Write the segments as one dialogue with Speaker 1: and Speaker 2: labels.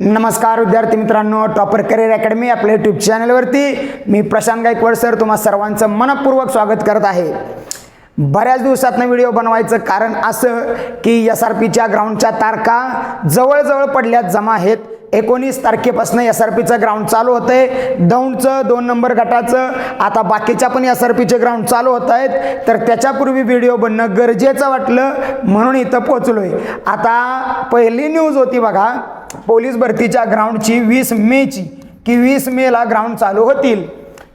Speaker 1: नमस्कार विद्यार्थी मित्रांनो टॉपर करिअर अकॅडमी आपल्या यूट्यूब चॅनलवरती मी प्रशांत गायकवाड सर तुम्हा सर्वांचं मनपूर्वक स्वागत करत आहे. बऱ्याच दिवसातनं व्हिडिओ बनवायचं कारण असं की एस आर पीच्या ग्राउंडच्या तारखा जवळजवळ पडल्यात जमा आहेत. एकोणीस तारखेपासून एस आर पीचं ग्राउंड चालू होतं आहे दौंडचं दोन नंबर गटाचं. आता बाकीच्या पण एस आर पीचे ग्राउंड चालू होत आहेत. तर त्याच्यापूर्वी व्हिडिओ बनणं गरजेचं वाटलं. म्हणून इथं पोचलो आहे आता पहिली न्यूज होती बघा. पोलीस भरतीच्या ग्राउंडची वीस मेची की वीस मेला ग्राउंड चालू होतील.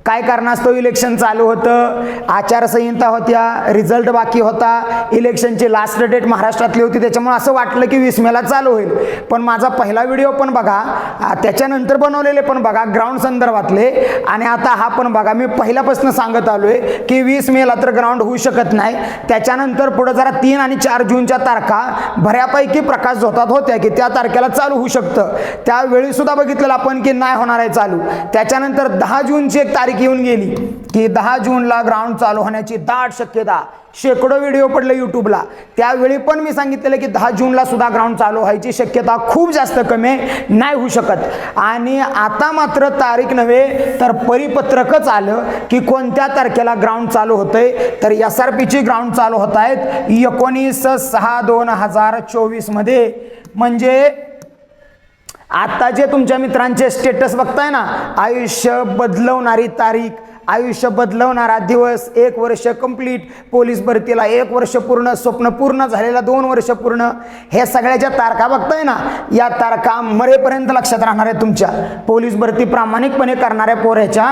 Speaker 1: काय कारणास्तव इलेक्शन चालू होतं? आचारसंहिता होत्या रिझल्ट बाकी होता. इलेक्शनची लास्ट डेट महाराष्ट्रातली होती. त्याच्यामुळे असं वाटलं की वीस मेला चालू होईल. पण माझा पहिला व्हिडिओ पण बघा. त्याच्यानंतर बनवलेले पण बघा ग्राउंड संदर्भातले. आणि आता हा पण बघा. मी पहिल्यापासून सांगत आलो आहे की वीस मेला तर ग्राउंड होऊ शकत नाही. त्याच्यानंतर पुढं जरा तीन आणि चार जूनच्या तारखा बऱ्यापैकी प्रकाश झोतात होत्या की त्या तारखेला चालू होऊ शकतं. त्यावेळीसुद्धा बघितलेलं आपण की नाही होणार आहे चालू. त्याच्यानंतर दहा जूनची एक तारीख येऊन गेली की दहा जूनला ग्राउंड चालू होण्याची दाट शक्यता. शेकडो व्हिडिओ पडले यूट्यूबला त्यावेळी पण मी सांगितलेलं की दहा जूनला सुद्धा ग्राउंड चालू व्हायची शक्यता खूप जास्त कमी नाही होऊ शकत. आणि आता मात्र तारीख नव्हे तर परिपत्रकच आलं की कोणत्या तारखेला ग्राउंड चालू होतंय. तर एस आर पीची ग्राउंड चालू होत आहेत एकोणीस सहा दोन हजार चोवीसमध्ये म्हणजे आता जे तुमच्या मित्रांचे स्टेटस बघताय ना आयुष्य बदलवणारी तारीख आयुष्य बदलवणारा दिवस एक वर्ष कंप्लीट पोलीस भरतीला एक वर्ष पूर्ण स्वप्न पूर्ण झालेला दोन वर्ष पूर्ण. हे सगळ्याच्या तारखा बघताय ना या तारखा मरेपर्यंत लक्षात राहणार आहे तुमच्या. पोलीस भरती प्रामाणिकपणे करणाऱ्या पोऱ्याच्या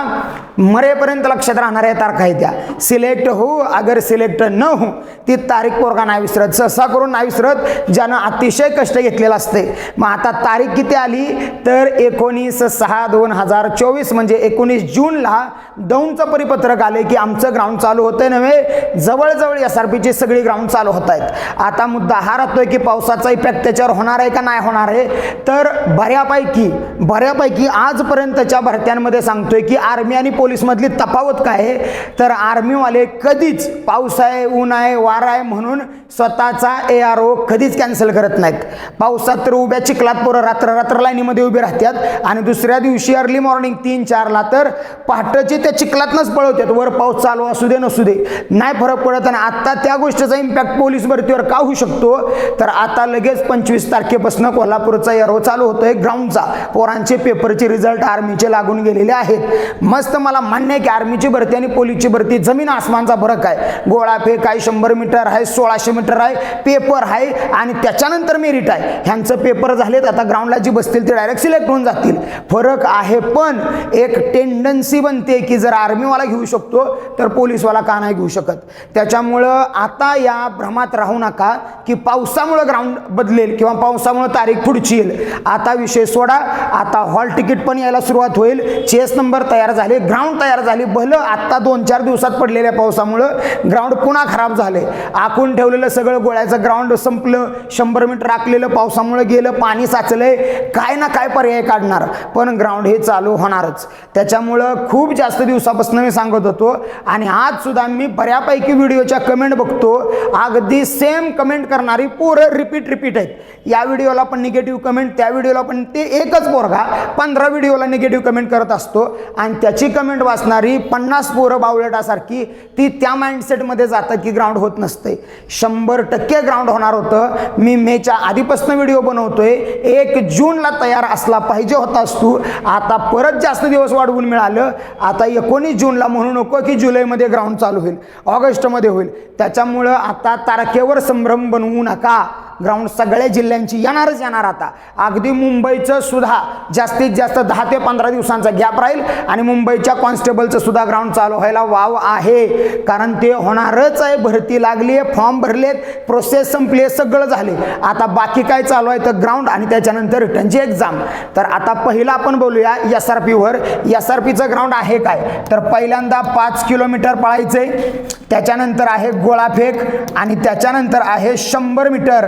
Speaker 1: मरेपर्यंत लक्षात राहणाऱ्या तारखा आहेत त्या. सिलेक्ट हो अगर सिलेक्ट न हो ती तारीख पोरगा नाही विसरत. सहसा करून नाही विसरत ज्यानं अतिशय कष्ट घेतलेलं असते. मग आता तारीख किती आली? तर एकोणीस सहा दोन हजार चोवीस म्हणजे एकोणीस जूनला दोन दौंडचं परिपत्रक आले की आमचं ग्राउंड चालू होतंय नव्हे जवळजवळ एस आर पीची सगळी ग्राउंड चालू होत आहेत आता मुद्दा हा राहतोय की पावसाचा इफेक्ट त्याच्यावर होणार आहे का नाही होणार आहे? तर बऱ्यापैकी बऱ्यापैकी आजपर्यंतच्या भरत्यांमध्ये सांगतोय की आर्मी आणि पोलीसमधली तफावत काय आहे? तर आर्मीवाले कधीच पाऊस आहे ऊन आहे वारा आहे म्हणून स्वतःचा ए आर ओ कधीच कॅन्सल करत नाहीत. पावसात तर उभ्या चिखलात पोरं रात्र रात्र लाईनीमध्ये उभे राहतात आणि दुसऱ्या दिवशी अर्ली मॉर्निंग तीन चारला तर पहाटेची त्या चिखलातनंच पळवतात वर पाऊस चालू असू दे नसू दे. नाही फरक पडत आणि आत्ता त्या गोष्टीचा इम्पॅक्ट पोलीस भरतीवर का होऊ शकतो? तर आता लगेच पंचवीस तारखेपासून कोल्हापूरचा एरो चालू होतो आहे ग्राउंडचा पोरांचे पेपरचे रिझल्ट आर्मीचे लागून गेलेले आहेत. मस्त मला मान्य आहे की आर्मीची भरती आणि पोलीसची भरती जमीन आसमानचा फरक आहे. गोळा फेक आहे शंभर मीटर आहे सोळाशे मीटर आहे पेपर आहे आणि त्याच्यानंतर मेरिट आहे. ह्यांचं पेपर झालेत आता ग्राउंडला जी बसतील ते डायरेक्ट सिलेक्ट होऊन जातील. फरक आहे पण एक टेंडन्सी बनते की जर आर्मीवाला घेऊ शकतो तर पोलीसवाला का नाही घेऊ शकत? त्याच्यामुळं आता या भ्रमात राहू नका की पावसामुळं ग्राउंड बदलेल किंवा पावसामुळं तारीख पुढची येईल. आता विषय सोडा आता हॉल तिकीट पण यायला सुरुवात होईल. चेस नंबर तयार झाले ग्राउंड तयार झाली भलं आत्ता दोन चार दिवसात पडलेल्या पावसामुळं ग्राउंड पुन्हा खराब झाले. आखून ठेवलेलं सगळं गोळ्याचं ग्राउंड संपलं शंभर मीटर राखलेलं पावसामुळं गेलं पाणी साचलंय काय ना काय पर्याय काढणार. पण ग्राउंड हे चालू होणारच. त्याच्यामुळं खूप जास्त दिवसापासून मी सांगत होतो. आणि आज सुद्धा मी बऱ्यापैकी व्हिडिओच्या कमेंट बघतो. अगदी सेम कमेंट करणारी पोरं रिपीट रिपीट आहेत. या व्हिडिओला पण निगेटिव्ह कमेंट त्या व्हिडिओला पण ते एकच पोरगा पंधरा व्हिडिओला निगेटिव्ह कमेंट करत असतो. आणि त्याची कमेंट वाचणारी पन्नास पोरं बावळटासारखी ती त्या माइंडसेटमध्ये जातं की ग्राउंड होत नसते. शंभर टक्के ग्राउंड होणार होतं. मी मेच्या आधीपासून व्हिडिओ बनवतोय. एक जूनला तयार असला पाहिजे होता असतो आता परत जास्त दिवस वाढवून मिळालं. आता एकोणीस जूनला म्हणू नको की जुलैमध्ये ग्राउंड चालू होईल. ऑगस्टमध्ये होईल. त्याच्यामुळं आता तारखेवर संभ्रम बनवू नका. ग्राउंड सगळ्या जिल्ह्यांची येणारच येणार आता. अगदी मुंबईचं सुद्धा जास्तीत जास्त दहा ते पंधरा दिवसांचा गॅप राहील आणि मुंबईच्या कॉन्स्टेबलचं सुद्धा ग्राउंड चालू व्हायला वाव आहे. कारण ते होणारच आहे. भरती लागली आहे फॉर्म भरलेत प्रोसेस संपली आहे सगळं झाले. आता बाकी काय चालू आहे तर ग्राउंड आणि त्याच्यानंतर रिटर्नची एक्झाम तर आता पहिला आपण बोलूया एस आर पीवर एस आर पीचं ग्राउंड आहे काय? तर पहिल्यांदा पाच किलोमीटर पळायचे त्याच्यानंतर आहे गोळाफेक आणि त्याच्यानंतर आहे शंभर मीटर.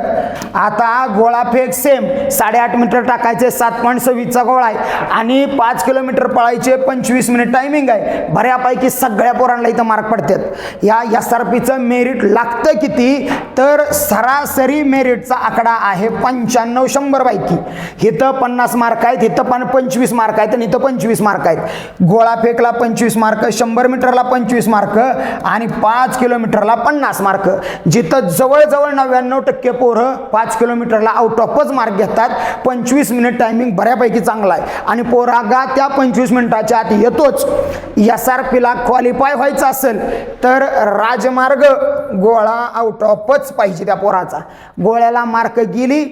Speaker 1: आता गोळा फेक सेम. साडेआठ मीटर टाकायचे सात पॉईंट सव्वीसचा गोळा आहे. आणि पाच किलोमीटर पळायचे पंचवीस मिनिट टायमिंग आहे. बऱ्यापैकी सगळ्या पोरांना इथं मार्क पडतात. या एस आर पीचं मेरिट लागतं किती? तर सरासरी मेरिटचा आकडा आहे पंच्याण्णव शंभर पैकी. इथं पन्नास मार्क आहेत इथं पण पंचवीस मार्क आहेत आणि इथं पंचवीस मार्क आहेत. गोळा फेकला पंचवीस मार्क शंभर मीटरला पंचवीस मार्क आणि पाच किलोमीटरला पन्नास मार्क जिथं जवळजवळ नव्याण्णव टक्के पोरं पाच किलोमीटरला आउट ऑफच मार्क घेतात. पंचवीस मिनिट टायमिंग बऱ्यापैकी चांगला आहे. आणि पोरागा त्या पंचवीस मिनिटाच्या आत येतोच. एस आर पीला क्वालिफाय व्हायचं असेल तर राजमार्ग गोळा आउट ऑफच पाहिजे त्या पोराचा. गोळ्याला मार्क गेली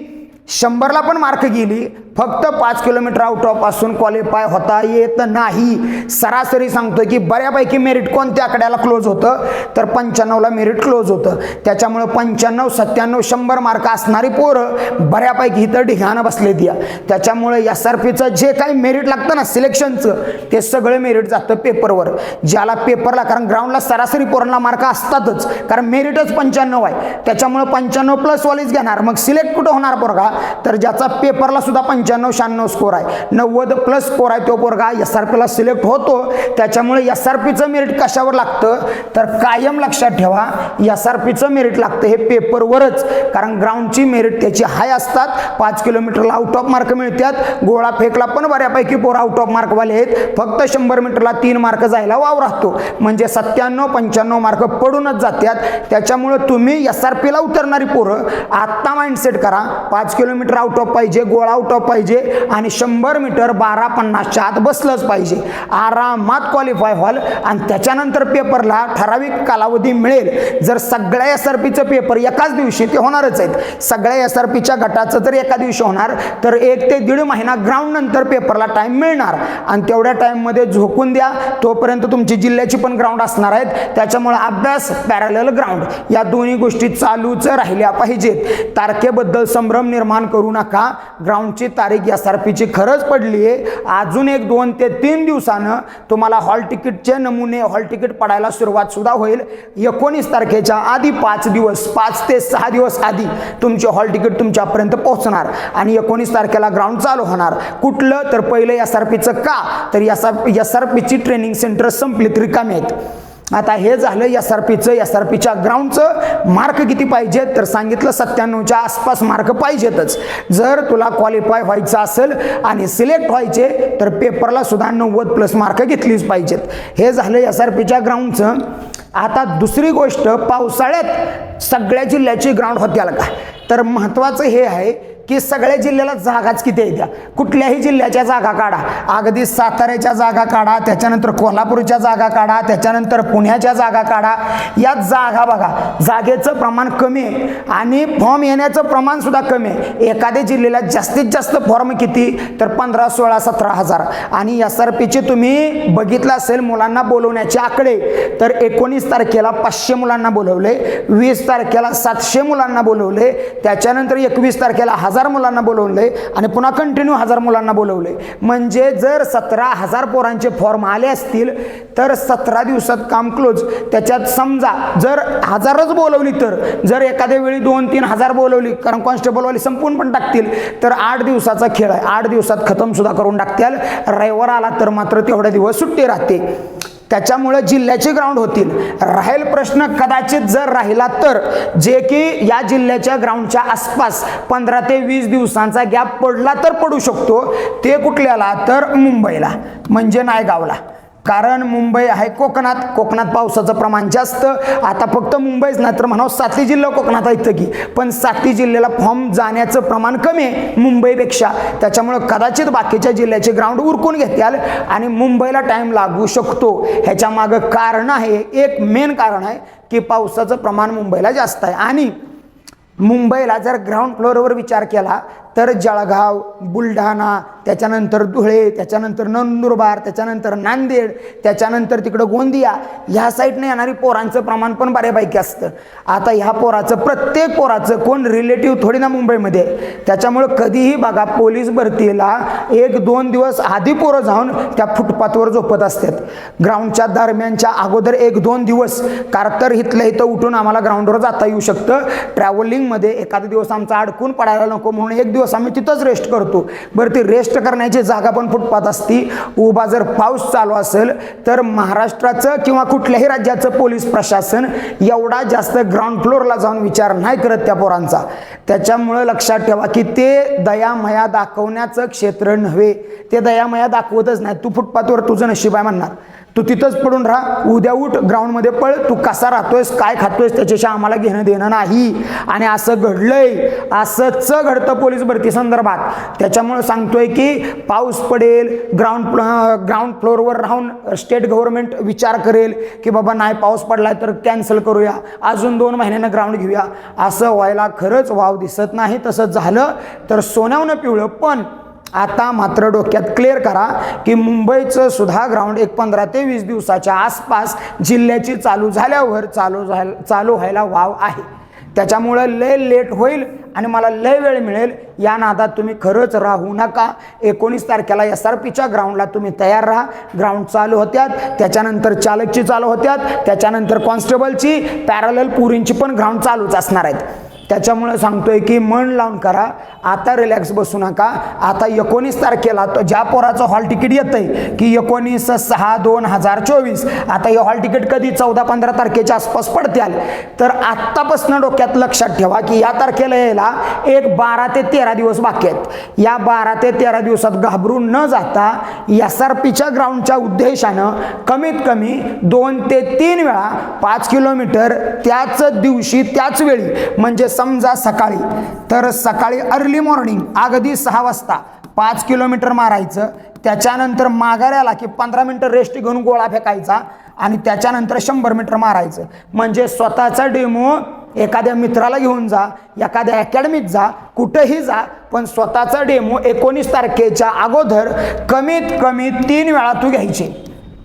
Speaker 1: शंभरला पण मार्क गेली. फक्त पाच किलोमीटर आउट ऑफ असून क्वालिफाय होता येत नाही. सरासरी सांगतोय की बऱ्यापैकी मेरिट कोणत्या आकड्याला क्लोज होतं? तर पंच्याण्णवला मेरिट क्लोज होतं. त्याच्यामुळं पंच्याण्णव सत्त्याण्णव शंभर मार्क असणारी पोरं बऱ्यापैकी इथं ढिगाणं बसले द्या त्याच्यामुळे एस आर पीचं जे काही मेरिट लागतं ना सिलेक्शनचं ते सगळं मेरिट जातं पेपरवर ज्याला पेपरला कारण ग्राउंडला सरासरी पोरांना मार्क असतातच कारण मेरिटच पंच्याण्णव आहे. त्याच्यामुळं पंच्याण्णव प्लस वालीच घेणार. मग सिलेक्ट कुठं होणार पोरगा? तर ज्याचा पेपरला सुद्धा पंच्याण्णव शहाण्णव स्कोर आहे. नव्वद प्लस स्कोर आहे तो पोरगा. एस आर पीला सिलेक्ट होतो. त्याच्यामुळे एस आर पीचं मेरिट कशावर लागतं? तर कायम लक्षात ठेवा एस आर पीचं मेरिट लागतं हे पेपरवरच कारण ग्राउंडची मेरिट त्याची हाय असतात. पाच किलोमीटरला आउट ऑफ मार्क मिळतात गोळा फेकला पण बऱ्यापैकी पोरं आउट ऑफ मार्कवाले आहेत. फक्त शंभर मीटरला तीन मार्क जायला वाव राहतो. म्हणजे सत्त्याण्णव पंच्याण्णव मार्क पडूनच जातात त्याच्यामुळं तुम्ही एस आर पीला उतरणारी पोरं आत्ता माइंडसेट करा. पाच किलो किलोमीटर आउट ऑफ पाहिजे गोळा आउट ऑफ पाहिजे आणि शंभर मीटर बारा पन्नासच्या आत बसलंच पाहिजे. आरामात क्वालिफाय व्हाल आणि त्याच्यानंतर पेपरला ठराविक कालावधी मिळेल. जर सगळ्या एस आर पीचं पेपर एकाच दिवशी ते होणारच आहेत. सगळ्या एस आर पीच्या गटाचं जर एका दिवशी होणार तर एक ते दीड महिना ग्राउंड नंतर पेपरला टाईम मिळणार. आणि तेवढ्या टाईममध्ये झोकून द्या. तोपर्यंत तुमची जिल्ह्याची पण ग्राउंड असणार आहेत. त्याच्यामुळे अभ्यास पॅरल ग्राउंड या दोन्ही गोष्टी चालूच राहिल्या पाहिजेत. तारखेबद्दल संभ्रम निर्माण करू नका. ग्राउंडची तारीख एस आर पीची खरंच पडली आहे. अजून एक दोन ते तीन दिवसानं तुम्हाला हॉल तिकीटचे नमुने हॉल तिकीट पडायला सुरुवात सुद्धा होईल. एकोणीस तारखेच्या आधी पाच दिवस पाच ते सहा दिवस आधी तुमचे हॉल तिकीट तुमच्यापर्यंत पोहोचणार. आणि एकोणीस तारखेला ग्राउंड चालू होणार. कुठलं तर पहिलं एस आर पीचं का? तर एस आर एस आर पीची ट्रेनिंग सेंटर संपली तरी कमी आहेत. आता हे झालं एस आर पीचं एस आर पीच्या ग्राउंडचं मार्क किती पाहिजेत? तर सांगितलं सत्त्याण्णवच्या आसपास मार्क पाहिजेतच. जर तुला क्वालिफाय व्हायचं असेल आणि सिलेक्ट व्हायचे तर पेपरला सुद्धा नव्वद प्लस मार्क घेतलीच पाहिजेत. हे झालं एस आर पीच्या ग्राउंडचं आता दुसरी गोष्ट पावसाळ्यात सगळ्या जिल्ह्याची ग्राउंड होत्याला का? तर महत्त्वाचं हे आहे की सगळ्या जिल्ह्याला जागाच किती आहे त्या? कुठल्याही जिल्ह्याच्या जागा काढा. अगदी साताऱ्याच्या जागा काढा त्याच्यानंतर कोल्हापूरच्या जागा काढा त्याच्यानंतर पुण्याच्या जागा काढा. या जागा बघा जागेचं प्रमाण कमी आहे आणि फॉर्म येण्याचं प्रमाणसुद्धा कमी आहे. एखाद्या जिल्ह्याला जास्तीत जास्त फॉर्म किती? तर पंधरा सोळा सतरा हजार. आणि एस आर पीचे तुम्ही बघितलं असेल मुलांना बोलवण्याचे आकडे तर एकोणीस तारखेला पाचशे मुलांना बोलवले वीस तारखेला सातशे मुलांना बोलवले त्याच्यानंतर एकवीस तारखेला हजार हजार मुलांना बोलवले आणि पुन्हा कंटिन्यू हजार मुलांना बोलवले म्हणजे जर सतरा हजार पोरांचे फॉर्म आले असतील तर सतरा दिवसात काम क्लोज त्याच्यात समजा जर हजारच बोलवली तर जर एखाद्या वेळी दोन तीन हजार बोलवली कारण कॉन्स्टेबलवाली संपून पण टाकतील तर आठ दिवसाचा खेळ आहे. आठ दिवसात खतम सुद्धा करून टाकतील. रविवार आला तर मात्र तेवढे दिवस सुट्टी राहते. त्याच्यामुळे जिल्ह्याचे ग्राउंड होतील. राहील प्रश्न कदाचित जर राहिला तर जे की या जिल्ह्याच्या ग्राउंडच्या आसपास पंधरा ते वीस दिवसांचा गॅप पडला तर पडू शकतो. ते कुठल्याला? तर मुंबईला म्हणजे नायगावला. कारण मुंबई आहे कोकणात. कोकणात पावसाचं प्रमाण जास्त. आता फक्त मुंबईच नाही तर म्हणावं सातवी जिल्हा कोकणात आहेत की. पण सातवी जिल्ह्याला फॉर्म जाण्याचं प्रमाण कमी आहे मुंबईपेक्षा. त्याच्यामुळं कदाचित बाकीच्या जिल्ह्याचे ग्राउंड उरकून घेत्याल आणि मुंबईला टाईम लागू शकतो. ह्याच्या मागं कारण आहे एक मेन कारण आहे की पावसाचं प्रमाण मुंबईला जास्त आहे. आणि मुंबईला जर ग्राउंड फ्लोअरवर विचार केला तर जळगाव बुलढाणा त्याच्यानंतर धुळे त्याच्यानंतर नंदुरबार त्याच्यानंतर नांदेड त्याच्यानंतर तिकडं गोंदिया ह्या साईडने येणारी पोरांचं प्रमाण पण बऱ्यापैकी असतं. आता ह्या पोराचं प्रत्येक पोराचं कोण रिलेटिव्ह थोडी ना मुंबईमध्ये आहे. त्याच्यामुळं कधीही बघा पोलीस भरतीला एक दोन दिवस आधी पोरं जाऊन त्या फुटपाथवर झोपत असतात. ग्राउंडच्या दरम्यानच्या अगोदर एक दोन दिवस कारतर तर इथं उठून आम्हाला ग्राउंडवर जाता येऊ शकतं. ट्रॅव्हलिंगमध्ये एखादा दिवस आमचा अडकून पडायला नको म्हणून एक दिवस आम्ही तिथंच रेस्ट करतो. बरं ती रेस्ट करण्याची जागा पण फुटपाथ असती. उभा जर पाऊस चालू असेल तर महाराष्ट्राचं किंवा कुठल्याही राज्याचं पोलीस प्रशासन एवढा जास्त ग्राउंड फ्लोअरला जाऊन विचार नाही करत त्या पोरांचा. त्याच्यामुळं लक्षात ठेवा की ते दयामया दाखवण्याचं क्षेत्र नव्हे. ते दयामया दाखवतच नाही तू फुटपाथवर तुझं नशीब आहे म्हणणार. तू तिथंच पडून राहा. उद्या उठ ग्राउंडमध्ये पळ. तू कसा राहतोयस काय खातोयस त्याच्याशी आम्हाला घेणं देणं नाही. आणि असं घडलंय असंच घडतं पोलीस भरती संदर्भात. त्याच्यामुळं सांगतोय की पाऊस पडेल ग्राउंड ग्राउंड फ्लोअरवर राहून स्टेट गव्हर्नमेंट विचार करेल की बाबा नाही पाऊस पडलाय तर कॅन्सल करूया. अजून दोन महिन्यानं ग्राउंड घेऊया. असं व्हायला खरंच वाव दिसत नाही. तसं झालं तर सोन्यावनं पिवळं. पण आता मात्र डोक्यात क्लिअर करा की मुंबईचं सुद्धा ग्राउंड एक पंधरा ते वीस दिवसाच्या आसपास जिल्ह्याची चालू झाल्यावर चालू झाल चालू व्हायला वाव आहे. त्याच्यामुळं लय लेट होईल आणि मला लय वेळ मिळेल. या नादात तुम्ही खरंच राहू नका. एकोणीस तारखेला एस आर पीच्या ग्राउंडला तुम्ही तयार राहा. ग्राउंड चालू होत्यात. त्याच्यानंतर चालकची चालू होत्यात. त्याच्यानंतर कॉन्स्टेबलची पॅरल पुरींची पण ग्राउंड चालूच असणार आहेत. त्याच्यामुळं सांगतोय की मन लावून करा. आता रिलॅक्स बसू नका. आता एकोणीस तारखेला तो ज्या पोराचं हॉल तिकीट येतं आहे की एकोणीस सहा दोन हजार चोवीस. आता हे हॉल तिकीट कधी? चौदा पंधरा तारखेच्या आसपास पडत्याल. तर आत्तापासून डोक्यात लक्षात ठेवा की या तारखेला यायला एक बारा ते तेरा दिवस बाकी आहेत. या बारा ते तेरा दिवसात घाबरून न जाता एस आर पीच्या ग्राउंडच्या उद्देशानं कमीत कमी दोन ते तीन वेळा पाच किलोमीटर त्याच दिवशी त्याच वेळी म्हणजे समजा सकाळी तर सकाळी अर्ली मॉर्निंग अगदी सहा वाजता पाच किलोमीटर मारायचं त्याच्यानंतर माघाऱ्याला की पंधरा मिनटं रेस्ट घेऊन गोळा फेकायचा आणि त्याच्यानंतर शंभर मीटर मारायचं. म्हणजे स्वतःचा डेमो एखाद्या मित्राला घेऊन जा एखाद्या अकॅडमीत जा कुठेही जा पण स्वतःचा डेमो एकोणीस तारखेच्या अगोदर कमीत कमी तीन वेळा तू घ्यायचे.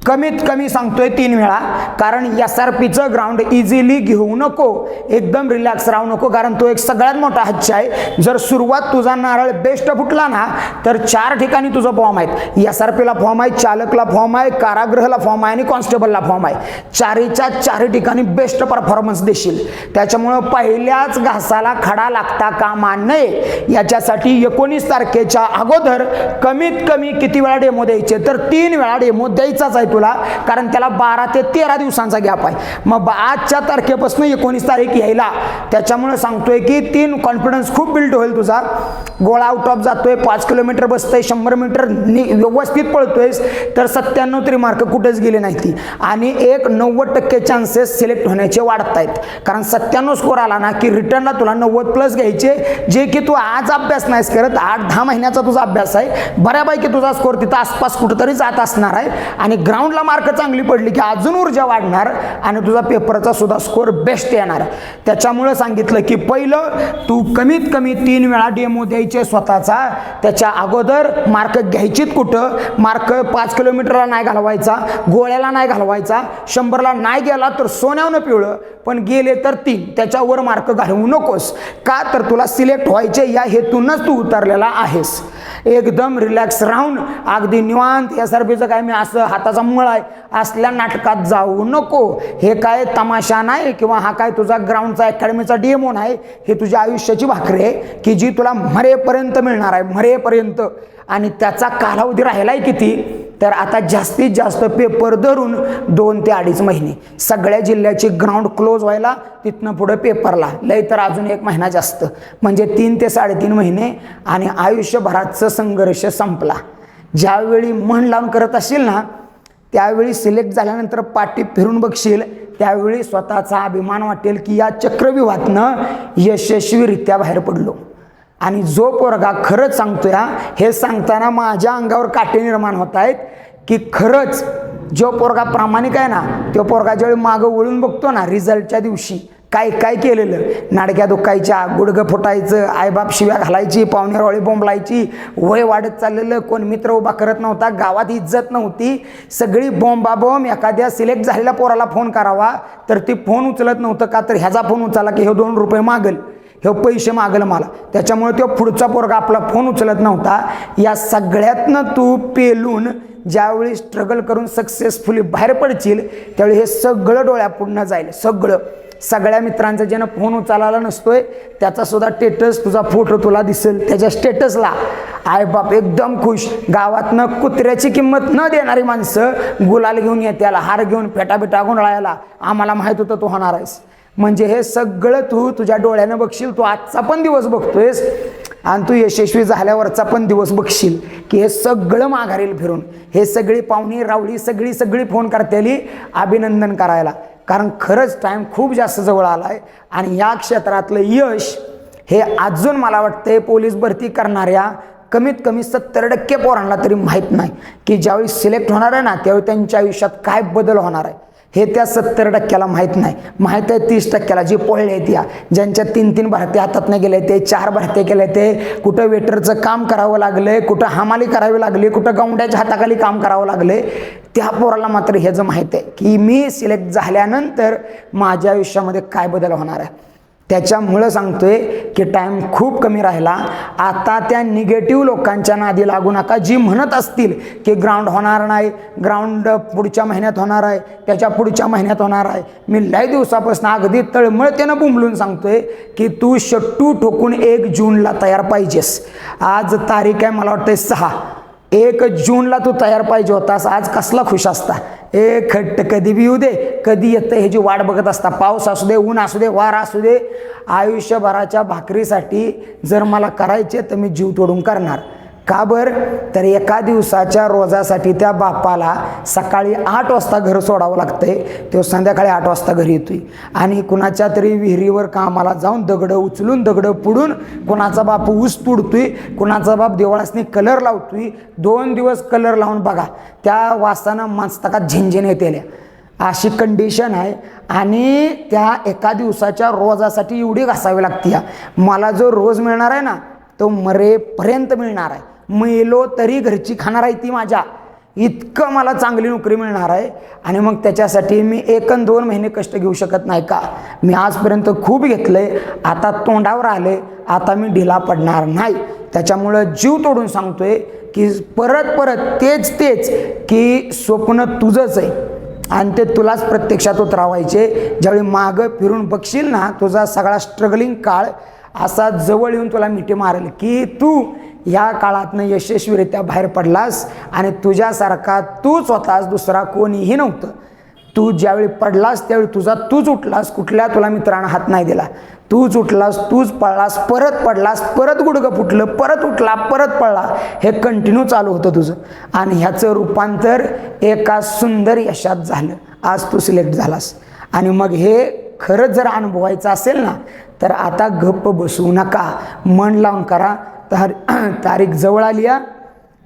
Speaker 1: कमीत कमी सांगतोय तीन वेळा कारण एस आर पीचं ग्राउंड इझिली घेऊ नको एकदम रिलॅक्स राहू नको कारण तो एक सगळ्यात मोठा हच्छ आहे. जर सुरुवात तुझा नारळ बेस्ट फुटला ना तर चार ठिकाणी तुझं फॉर्म आहेत. एस आर पीला फॉर्म आहे चालकला फॉर्म आहे कारागृहला फॉर्म आहे आणि कॉन्स्टेबलला फॉर्म आहे. चारीच्या चारही ठिकाणी बेस्ट परफॉर्मन्स देशील. त्याच्यामुळं पहिल्याच घासाला खडा लागता कामा नये. याच्यासाठी एकोणीस तारखेच्या अगोदर कमीत कमी किती वेळा डेमो द्यायचे? तर तीन वेळा डेमो द्यायचाच आहे तुला कारण त्याला बारा ते तेरा दिवसांचा गॅप आहे. मग आजच्या तारखेपासून एकोणीस तारीख यायला. त्याच्यामुळे सांगतोय की तीन कॉन्फिडन्स खूप बिल्ड होईल तुझा. गोळा आउट ऑफ जातोय पाच किलोमीटर बसतोय शंभर मीटर नि व्यवस्थित पळतोयस तर सत्त्याण्णव तरी मार्क कुठेच गेले नाही ती आणि एक नव्वद टक्के चान्सेस सिलेक्ट होण्याचे वाढत आहेत कारण सत्त्याण्णव स्कोर आला ना की रिटर्नला तुला नव्वद प्लस घ्यायचे जे की तू आज अभ्यास नाहीस करत आठ दहा महिन्याचा तुझा अभ्यास आहे. बऱ्यापैकी तुझा स्कोर तिथं आसपास कुठंतरी जात असणार आहे. आणि ग्राउंडला मार्क चांगली पडली की अजून ऊर्जा वाढणार आणि तुझा पेपरचा सुद्धा स्कोर बेस्ट येणार. त्याच्यामुळं सांगितलं की पहिलं तू कमीत कमी तीन वेळा डेमो द्यायचे स्वतःचा. त्याच्या अगोदर मार्क घ्यायचीत कुठं? मार्क पाच किलोमीटरला नाही घालवायचा गोळ्याला नाही घालवायचा शंभरला नाही गेला तर सोन्यावनं पिवळं. पण गेले तर तीन. त्याच्यावर मार्क घालवू नकोस. का तर तुला सिलेक्ट व्हायचे या हेतूनच तू उतरलेला आहेस. एकदम रिलॅक्स राहून अगदी निवांत यासारखीचं काय मी असं हाताचा मळ आहे असल्या नाटकात जाऊ नको. हे काय तमाशा नाही किंवा हा काय तुझा ग्राउंडचा अकॅडमीचा डेमो नाही हे तुझ्या आयुष्याची भाकरी आहे की जी तुला मरेपर्यंत मिळणार आहे मरेपर्यंत. आणि त्याचा कालावधी राहिला आहे किती? तर आता जास्तीत जास्त पेपर धरून दोन ते अडीच महिने. सगळ्या जिल्ह्याची ग्राउंड क्लोज व्हायला तिथनं पुढं पेपरला. लय तर अजून एक महिना जास्त. म्हणजे तीन ते साडेतीन महिने आणि आयुष्यभराचा संघर्ष संपला. ज्यावेळी मन लावून करत असेल ना त्यावेळी सिलेक्ट झाल्यानंतर पाठी फिरून बघशील त्यावेळी स्वतःचा अभिमान वाटेल की या चक्रव्यूहातनं यशस्वीरित्या बाहेर पडलो. आणि जो पोरगा खरंच सांगतोय हे सांगताना माझ्या अंगावर काटे निर्माण होत आहेत की खरंच जो पोरगा प्रामाणिक आहे ना तो पोरगा ज्यावेळी मागं वळून बघतो ना रिझल्टच्या दिवशी काय काय केलेलं? नाडक्या दुखायच्या गुडगं फुटायचं आईबाप शिव्या घालायची पाहुणेरवाळी बोंबलायची वय वाढत चाललेलं कोण मित्र उभा करत नव्हता गावात इज्जत नव्हती सगळी बोंबाबोंब एखाद्या सिलेक्ट झालेल्या पोराला फोन करावा तर ती फोन उचलत नव्हतं का तर ह्याचा फोन उचलला की हे दोन रुपये मागल. हे पैसे मागलं मला. त्याच्यामुळे तो पुढचा पोरगा आपला फोन उचलत नव्हता. या सगळ्यातनं तू पेलून ज्यावेळी स्ट्रगल करून सक्सेसफुली बाहेर पडशील त्यावेळी हे सगळं डोळ्यापुढनं जाईल. सगळं. सगळ्या मित्रांचा ज्यानं फोन उचलायला नसतोय त्याचासुद्धा स्टेटस तुझा फोटो तुला दिसेल. त्याच्या स्टेटसला आईबाप एकदम खुश. गावातनं कुत्र्याची किंमत न देणारी माणसं गुलाल घेऊन येत्याला हार घेऊन फेटा बिटा गुंडाळायला आम्हाला माहीत होतं तू होणार आहेस. म्हणजे हे सगळं तू तुझ्या डोळ्यानं बघशील तू आजचा पण दिवस बघतोयस. आणि तू यशस्वी झाल्यावरचा पण दिवस बघशील की हे सगळं माघारील फिरून हे सगळी पाहुणी रावळी सगळी सगळी फोन करतेली अभिनंदन करायला. कारण खरंच टाईम खूप जास्त जवळ आला आहे आणि या क्षेत्रातलं यश हे अजून मला वाटते पोलीस भरती करणाऱ्या कमीत कमी सत्तर टक्के पोरांना तरी माहीत नाही की ज्यावेळी सिलेक्ट होणार आहे ना त्यावेळी त्यांच्या आयुष्यात काय बदल होणार आहे. हे त्या सत्तर टक्क्याला माहीत नाही. माहीत आहे तीस टक्क्याला जी पळले आहेत या. ज्यांच्या तीन तीन भरत्या हातातनं गेले ते चार भरत्या केले ते कुठं वेटरचं काम करावं लागलं कुठं हमाली करावी लागली कुठं गौंड्याच्या हाताखाली काम करावं लागले त्या पोराला मात्र ह्याचं माहीत आहे की मी सिलेक्ट झाल्यानंतर माझ्या आयुष्यामध्ये काय बदल होणार आहे. त्याच्यामुळं सांगतोय की टाईम खूप कमी राहिला. आता त्या निगेटिव्ह लोकांच्या नादी लागू नका. जी म्हणत असतील की ग्राउंड होणार नाही ग्राउंड पुढच्या महिन्यात होणार आहे त्याच्या पुढच्या महिन्यात होणार आहे. मी लय दिवसापासून अगदी तळमळतेनं बुंबलून सांगतोय की तू शट्टू ठोकून एक जूनला तयार पाहिजेस. आज तारीख आहे मला वाटतं सहा. एक जूनला तू तयार पाहिजे होतास. आज कसला खुश असता. ए खट्ट कधी बी येऊ दे. कधी येतं ह्याची वाट बघत असता. पाऊस असू दे ऊन असू दे वारा असू दे. आयुष्यभराच्या भाकरीसाठी जर मला करायचे तर मी जीव तोडून करणार. का बर? तर एका दिवसाच्या रोजासाठी त्या बापाला सकाळी आठ वाजता घर सोडावं लागतंय. तो संध्याकाळी आठ वाजता घरी येतोय. आणि कुणाच्या तरी विहिरीवर कामाला जाऊन दगडं उचलून दगडं पुडून कुणाचा बाप ऊस तुडतोय कुणाचा बाप देवळासनी कलर लावतोय. दोन दिवस कलर लावून बघा त्या वासानं मस्तकात झिंझिन येतेल्या अशी कंडिशन आहे. आणि त्या एका दिवसाच्या रोजासाठी एवढी घासावी लागते या मला जो रोज मिळणार आहे ना तो मरेपर्यंत मिळणार आहे. मेलो तरी घरची खाणार आहे ती माझ्या. इतकं मला चांगली नोकरी मिळणार आहे आणि मग त्याच्यासाठी मी एक आणि दोन महिने कष्ट घेऊ शकत नाही का? मी आजपर्यंत खूप घेतलं आहे आता तोंडावर आले आता मी ढिला पडणार नाही. त्याच्यामुळं जीव तोडून सांगतोय की परत परत तेच तेच की स्वप्न तुझंच आहे. आणि ते तुलाच प्रत्यक्षात उतरावायचे. ज्यावेळी मागं फिरून बघशील ना तुझा सगळा स्ट्रगलिंग काळ असा जवळ येऊन तुला मिठी मारेल की तू या काळातनं यशस्वीरित्या बाहेर पडलास आणि तुझ्यासारखा तूच होतास दुसरा कोणीही नव्हतं. तू ज्यावेळी पडलास त्यावेळी तुझा तूच उठलास कुठल्या तुला मित्रानं हात नाही दिला. तूच उठलास तूच पळलास परत पडलास परत गुडगं फुटलं परत उठला परत पडला हे कंटिन्यू चालू होतं तुझं. आणि ह्याचं रूपांतर एका सुंदर यशात झालं. आज तू सिलेक्ट झालास. आणि मग हे खरंच जर अनुभवायचं असेल ना तर आता गप्प बसू नका. मन लावून करा. तर तारीख जवळ आली आहे.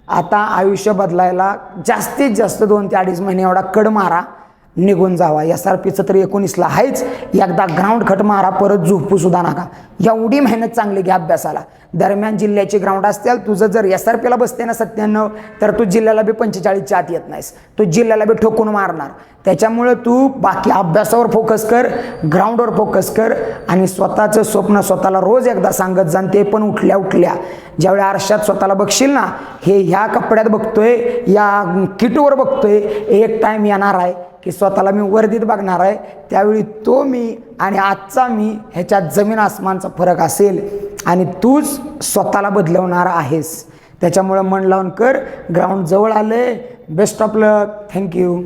Speaker 1: आता आयुष्य बदलायला जास्तीत जास्त दोन ते अडीच महिने एवढा कड मारा. निघून जावा. एस आर पीचं तर एकोणीसला आहेच. एकदा ग्राउंड खट मारा परत झोपू सुद्धा नका. एवढी मेहनत चांगली घ्या अभ्यासाला. दरम्यान जिल्ह्याचे ग्राउंड असतील तुझं जर एस आर पीला बसते ना सत्त्याण्णव तर तू जिल्ह्याला बी पंचेचाळीसच्या आत येत नाहीस. तू जिल्ह्याला बी ठोकून मारणार. त्याच्यामुळं तू बाकी अभ्यासावर फोकस कर ग्राउंडवर फोकस कर आणि स्वतःचं स्वप्न स्वतःला रोज एकदा सांगत जाण ते पण उठल्या उठल्या. ज्यावेळी आरशात स्वतःला बघशील ना हे ह्या कपड्यात बघतोय या किटवर बघतोय एक टाईम येणार आहे. की स्वतःला मी वर्दीत बघणार आहे. त्यावेळी तो मी आणि आजचा मी ह्याच्यात जमीन आसमानचा फरक असेल आणि तूच स्वतःला बदलवणार आहेस. त्याच्यामुळं मन लावून कर. ग्राउंड जवळ आलं आहे बेस्ट ऑफ लक. थँक्यू